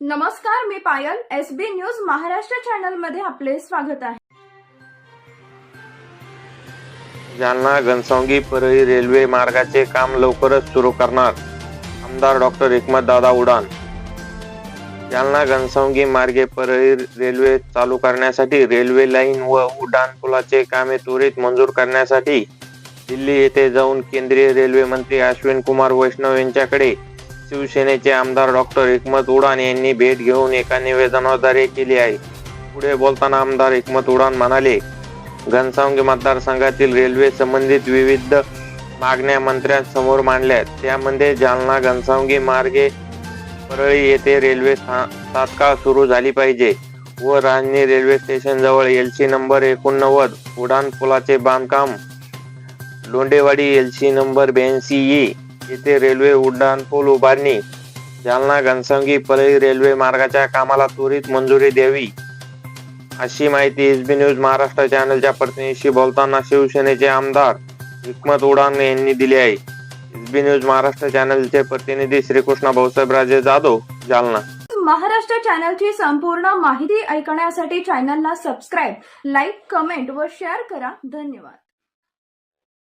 नमस्कार मी Payal. S B news Maharashtra चॅनलमध्ये आपले स्वागत आहे. जालना घनसावंगी परळी रेल्वे मार्गाचे काम लवकरच सुरू करणार आमदार डॉक्टर एकमत दादा उडान. जालना घनसावंगी मार्गे परळी रेल्वे चालू करण्यासाठी रेल्वे लाईन व उड्डाण पुलाचे कामे त्वरित मंजूर करण्यासाठी दिल्ली येथे जाऊन केंद्रीय रेल्वे मंत्री अश्विन कुमार वैष्णव यांच्याकडे शिवसेनेचे आमदार डॉक्टर एकमत उडान यांनी भेट घेऊन एका निवेदनाद्वारे केली आहे. पुढे बोलताना आमदार एकमत उडान म्हणाले घनसावंगी मतदारसंघातील रेल्वे संबंधित विविध मागण्या मंत्र्यांसमोर मांडल्या. त्यामध्ये जालना घनसावंगी मार्गे परळी येथे रेल्वे तात्काळ सुरू झाली पाहिजे व राजनी रेल्वे स्टेशन जवळ एलसी नंबर एकोणनव्वद उडान पुलाचे बांधकाम लोंडेवाडी एलसी नंबर ब्याऐंशी ई येथे रेल्वे उड्डाण पूल उभारणी. जालना घनसंगी परळी रेल्वे मार्गाच्या कामाला त्वरित मंजुरी द्यावी. अशी माहिती एसबी न्यूज महाराष्ट्र चॅनलच्या प्रतिनिधीशी बोलताना शिवसेनेचे आमदार हिकमत उडान यांनी दिली आहे. एसबी न्यूज महाराष्ट्र चॅनलचे प्रतिनिधी श्रीकृष्ण भाऊसाहेबराजे जाधव जालना. महाराष्ट्र चॅनलची संपूर्ण माहिती ऐकण्यासाठी चॅनलला सबस्क्राईब लाईक कमेंट व शेअर करा. धन्यवाद.